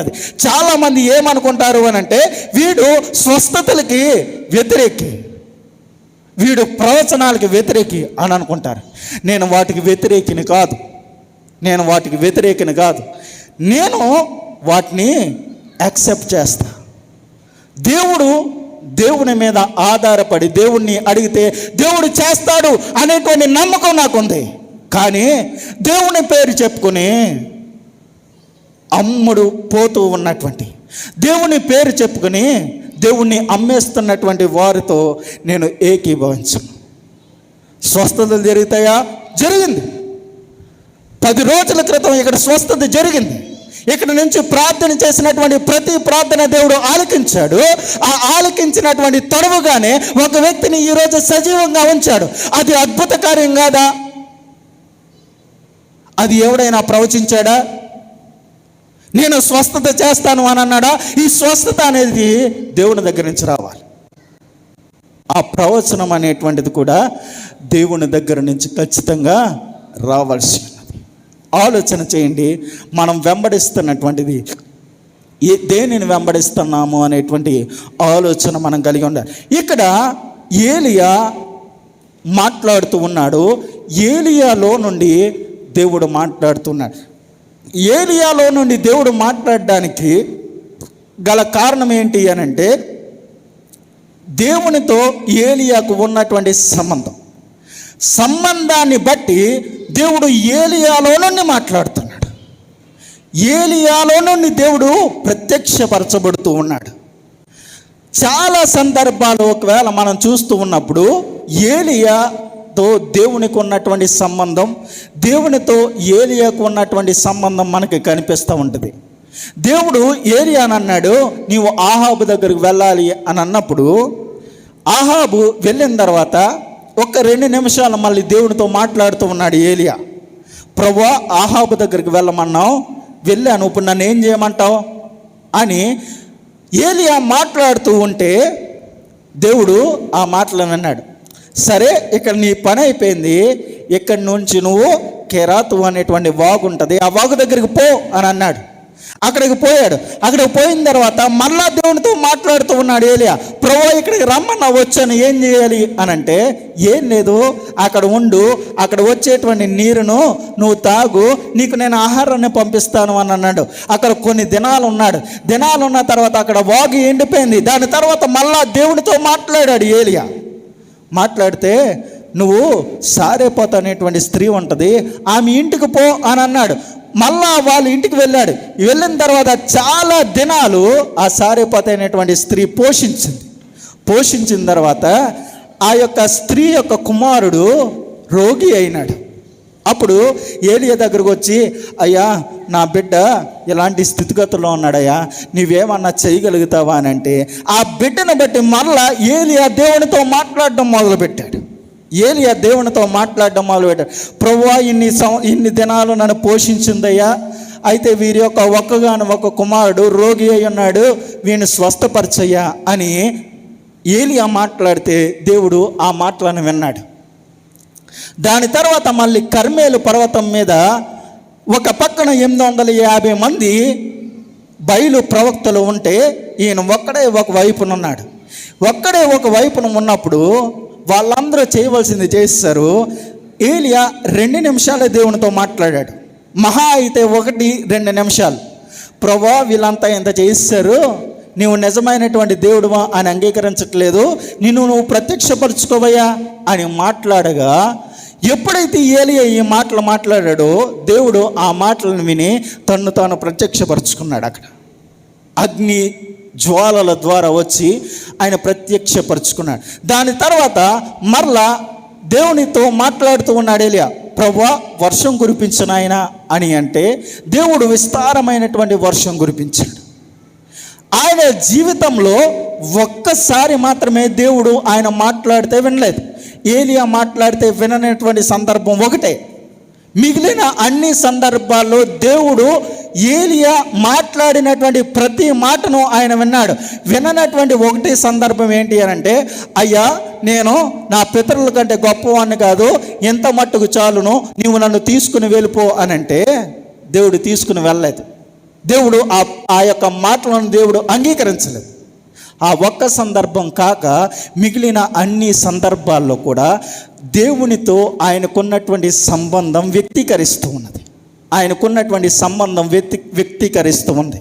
ఉంటుంది. చాలామంది ఏమనుకుంటారు అని అంటే వీడు స్వస్థతలకి వ్యతిరేకి వీడు ప్రవచనాలకి వ్యతిరేకి అని అనుకుంటారు. నేను వాటికి వ్యతిరేకిని కాదు. నేను వాటికి వ్యతిరేకిని కాదు. నేను వాటిని యాక్సెప్ట్ చేస్తా. దేవుడు దేవుని మీద ఆధారపడి దేవుణ్ణి అడిగితే దేవుడు చేస్తాడు అనేటువంటి నమ్మకం నాకుంది. కానీ దేవుని పేరు చెప్పుకొని అమ్ముడు పోతూ ఉన్నటువంటి. దేవుని పేరు చెప్పుకొని దేవుణ్ణి అమ్మేస్తున్నటువంటి వారితో నేను ఏకీభవించను. స్వస్థతలు జరుగుతాయా? జరిగింది. పది రోజుల క్రితం ఇక్కడ స్వస్థత జరిగింది. ఇక్కడ నుంచి ప్రార్థన చేసినటువంటి ప్రతి ప్రార్థన దేవుడు ఆలకించాడు. ఆ ఆలకించినటువంటి తడవుగానే ఒక వ్యక్తిని ఈరోజు సజీవంగా ఉంచాడు. అది అద్భుత కార్యం కాదా? అది ఎవడైనా ప్రవచించాడా? నేను స్వస్థత చేస్తాను అని అన్నాడా? ఈ స్వస్థత అనేది దేవుని దగ్గర నుంచి రావాలి. ఆ ప్రవచనం అనేటువంటిది కూడా దేవుని దగ్గర నుంచి ఖచ్చితంగా రావాల్సి ఉన్నది ఆలోచన చేయండి మనం వెంబడిస్తున్నటువంటిది ఏ దేనిని వెంబడిస్తున్నాము అనేటువంటి ఆలోచన మనం కలిగి ఉండాలి. ఇక్కడ ఏలియా మాట్లాడుతూ ఉన్నాడు. ఏలియాలో నుండి దేవుడు మాట్లాడుతున్నాడు. ఏలియాలో నుండి దేవుడు మాట్లాడడానికి గల కారణం ఏంటి అని అంటే దేవునితో ఏలియాకు ఉన్నటువంటి సంబంధం. సంబంధాన్ని బట్టి దేవుడు ఏలియాలో నుండి మాట్లాడుతున్నాడు. ఏలియాలో నుండి దేవుడు ప్రత్యక్షపరచబడుతూ ఉన్నాడు. చాలా సందర్భాలు ఒకవేళ మనం చూస్తూ ఉన్నప్పుడు ఏలియా తో దేవునికి ఉన్నటువంటి సంబంధం దేవునితో ఏలియాకు ఉన్నటువంటి సంబంధం మనకి కనిపిస్తూ ఉంటుంది. దేవుడు ఏలియాని అన్నాడు నీవు ఆహాబు దగ్గరికి వెళ్ళాలి అని అన్నప్పుడు ఆహాబు వెళ్ళిన తర్వాత ఒక రెండు నిమిషాలు మళ్ళీ దేవునితో మాట్లాడుతూ ఉన్నాడు ఏలియా. ప్రభా ఆహాబు దగ్గరికి వెళ్ళమన్నావు వెళ్ళాను ఇప్పుడు నన్ను ఏం చేయమంటావు? అని ఏలియా మాట్లాడుతూ ఉంటే దేవుడు ఆ మాటలను అన్నాడు. సరే ఇక్కడ నీ పని అయిపోయింది. ఇక్కడి నుంచి నువ్వు కెరాతు అనేటువంటి వాగు ఉంటుంది. ఆ వాగు దగ్గరికి పో అని అన్నాడు. అక్కడికి పోయాడు. అక్కడికి పోయిన తర్వాత మళ్ళా దేవునితో మాట్లాడుతూ ఉన్నాడు ఏలియా ప్రభు ఇక్కడికి రమ్మన్నా వచ్చాను. ఏం చేయాలి? అని అంటే ఏం లేదు. అక్కడ ఉండు. అక్కడ వచ్చేటువంటి నీరును నువ్వు తాగు. నీకు నేను ఆహారాన్ని పంపిస్తాను అని అన్నాడు. అక్కడ కొన్ని దినాలు ఉన్నాడు. దినాలు ఉన్న తర్వాత అక్కడ వాగు ఎండిపోయింది. దాని తర్వాత మళ్ళా దేవునితో మాట్లాడాడు ఏలియా. మాట్లాడితే నువ్వు సారేపోత అనేటువంటి స్త్రీ ఉంటుంది ఆమె ఇంటికి పో అని అన్నాడు. మళ్ళా వాళ్ళ ఇంటికి వెళ్ళాడు. వెళ్ళిన తర్వాత చాలా దినాలు ఆ సారేపోత అనేటువంటి స్త్రీ పోషించింది. పోషించిన తర్వాత ఆ యొక్క స్త్రీ యొక్క కుమారుడు రోగి అయినాడు. అప్పుడు ఏలియా దగ్గరకు వచ్చి అయ్యా నా బిడ్డ ఇలాంటి స్థితిగతుల్లో ఉన్నాడయ్యా నీవేమన్నా చేయగలుగుతావా అని అంటే ఆ బిడ్డను బట్టి మరలా ఏలియా దేవునితో మాట్లాడడం మొదలుపెట్టాడు. ఏలియా దేవునితో మాట్లాడడం మొదలుపెట్టాడు. ప్రభువా ఇన్ని సం ఇన్ని దినాలు నన్ను పోషించిందయ్యా. అయితే వీరి యొక్క ఒక్కగాను ఒక కుమారుడు రోగి అయి ఉన్నాడు. వీడిని స్వస్థపరచయ్యా అని ఏలియా మాట్లాడితే దేవుడు ఆ మాటలను విన్నాడు. దాని తర్వాత మళ్ళీ కర్మేలు పర్వతం మీద ఒక పక్కన ఎనిమిది వందల యాభై మంది బయలు ప్రవక్తలు ఉంటే ఈయన ఒక్కడే ఒక వైపున ఉన్నాడు ఒక్కడే ఒక వైపున ఉన్నప్పుడు వాళ్ళందరూ చేయవలసింది చేస్తారు ఏలియా రెండు నిమిషాలే దేవునితో మాట్లాడాడు. మహా అయితే ఒకటి రెండు నిమిషాలు. ప్రభా వీళ్ళంతా ఎంత చేయిస్తారు నీవు నిజమైనటువంటి దేవుడువా అని అంగీకరించట్లేదు. నిన్ను నువ్వు ప్రత్యక్షపరచుకోవయ్యా అని మాట్లాడగా ఎప్పుడైతే ఏలియా ఈ మాటలు మాట్లాడాడో దేవుడు ఆ మాటలను విని తన్ను తాను ప్రత్యక్షపరుచుకున్నాడు అక్కడ. అగ్ని జ్వాలల ద్వారా వచ్చి ఆయన ప్రత్యక్షపరుచుకున్నాడు. దాని తర్వాత మరలా దేవునితో మాట్లాడుతూ ఉన్నాడు ఏలియా ప్రభా వర్షం కురిపించిన ఆయన అని అంటే దేవుడు విస్తారమైనటువంటి వర్షం కురిపించాడు. ఆయన జీవితంలో ఒక్కసారి మాత్రమే దేవుడు ఆయన మాట్లాడితే వినలేదు. ఏలియా మాట్లాడితే విననటువంటి సందర్భం ఒకటే. మిగిలిన అన్ని సందర్భాల్లో దేవుడు ఏలియా మాట్లాడినటువంటి ప్రతి మాటను ఆయన విన్నాడు. విననటువంటి ఒకటి సందర్భం ఏంటి అని అంటే అయ్యా నేను నా పితరుల కంటే గొప్పవాడిని కాదు ఎంత మట్టుకు చాలును నీవు నన్ను తీసుకుని వెళ్ళిపో అని అంటే దేవుడు తీసుకుని వెళ్ళలేదు. దేవుడు ఆ ఆ యొక్క మాటలను దేవుడు అంగీకరించలేదు. ఆ ఒక్క సందర్భం కాక మిగిలిన అన్ని సందర్భాల్లో కూడా దేవునితో ఆయనకున్నటువంటి సంబంధం వ్యక్తీకరిస్తూ ఉన్నది. ఆయనకున్నటువంటి సంబంధం వ్యక్తి వ్యక్తీకరిస్తూ ఉంది.